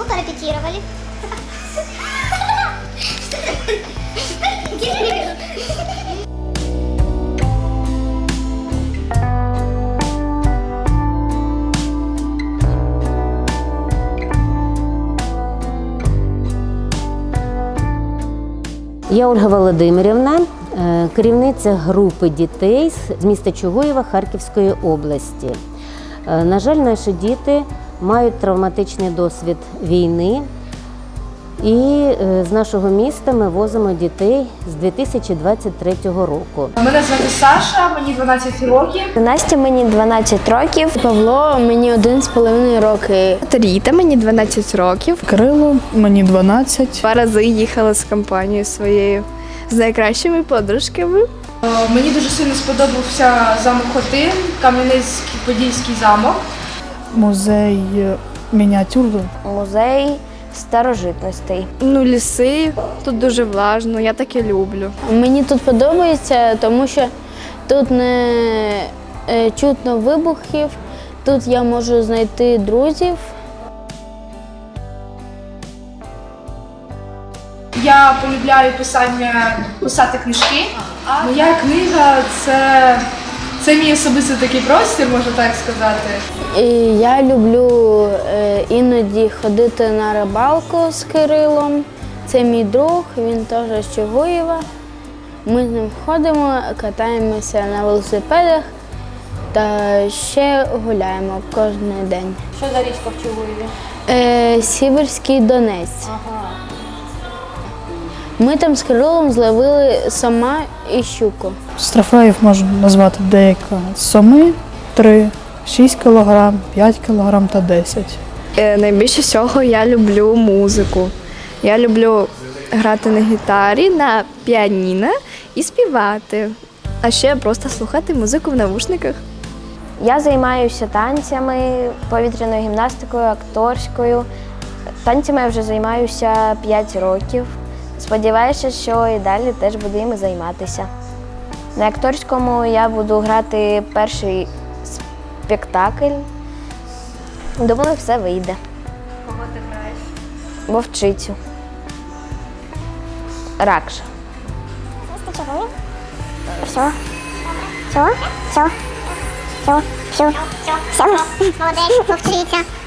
Мы порепетировали. Я Ольга Володимирівна, е, керівниця групи дітей з міста Чугуєва Харківської області. Е, На жаль, наші діти мають травматичний досвід війни, і е, з нашого міста ми возимо дітей з 2023 року. Мене звати Саша, мені 12 років. Настя мені 12 років, Павло мені 1,5 роки. Ріта, мені 12 років. Кирило, мені 12. Два рази їхала з компанією своєю з найкращими подружками. Е, Мені дуже сильно сподобався замок Хотин, Кам'янецький Подільський замок. Музей е, мініатюр. Музей старожитностей. Ну, ліси тут дуже влажно, я таке люблю. Мені тут подобається, тому що тут не е, чутно вибухів, тут я можу знайти друзів. Я полюбляю писання, писати книжки. Моя книга це, це мій особистий такий простір, можна так сказати. І я люблю е, іноді ходити на рибалку з Кирилом. Це мій друг, він теж з Чугуєва. Ми з ним ходимо, катаємося на велосипедах та ще гуляємо кожен день. Що за річка в Чугуєві? Е, Сіверський Донець. Ми там з Кирилом зловили сама і щуку. З трофеїв можна назвати деяка соми 3, 6 кг, 5 кг та 10. Е, найбільше всього я люблю музику. Я люблю грати на гітарі, на піаніно і співати. А ще просто слухати музику в навушниках. Я займаюся танцями, повітряною гімнастикою, акторською. Танцями я вже займаюся 5 років. Сподіваюся, що і далі теж буду їми займатися. На акторському я буду грати перший спектакль. Думаю, все вийде. Кого ты граешь? Вовчицю. Ракша. Все. Все. Все. Все. Все. Все. Молодець, повчиться.